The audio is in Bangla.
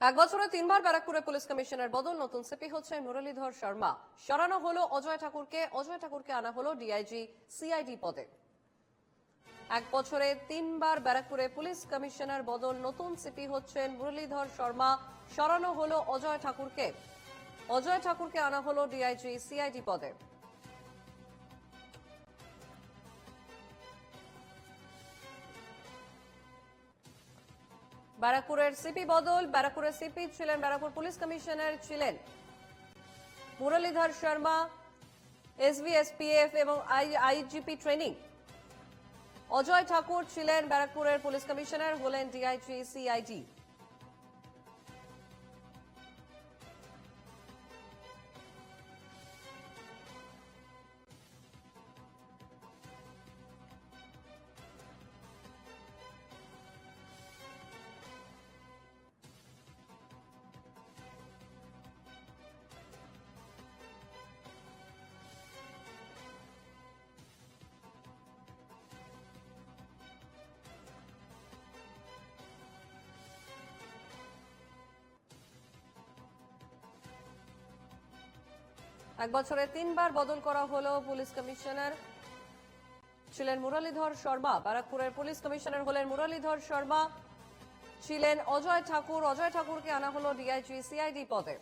এক বছরে তিনবার ব্যারাকপুরে পুলিশ কমিশনের বদল, নতুন সিপি হচ্ছে মুরলীধর শর্মা। সরানো হলো অজয় ঠাকুরকে অজয় ঠাকুরকে আনা হলো ডিআইজি সিআইডি পদে। এক বছরে তিনবার ব্যারাকপুরে পুলিশ কমিশনার বদল, নতুন সিপি হচ্ছেন মুরলীধর শর্মা। সরানো হলো অজয় ঠাকুরকে। অজয় ঠাকুরকে আনা হলো ডিআইজি সিআইডি পদে। ব্যারাকপুরের সিপি বদল, ব্যারাকপুরের সিপি ছিলেন ব্যারাকপুর পুলিশ কমিশনার ছিলেন মুরলীধর শর্মা এসবিএসপিএফ এবং আইজিপি ট্রেনিং। অজয় ঠাকুর ছিলেন ব্যারাকপুরের পুলিশ কমিশনার, হলেন ডিআইজি সিআইডি এক বছরে তিনবার বদল করা হলো পুলিশ কমিশনার ছিলেন মুরলীধর শর্মা। ব্যারাকপুরের পুলিশ কমিশনার হলেন মুরলীধর শর্মা। ছিলেন অজয় ঠাকুর। অজয় ঠাকুরকে আনা হলো ডিআইজি, সিআইডি পদে।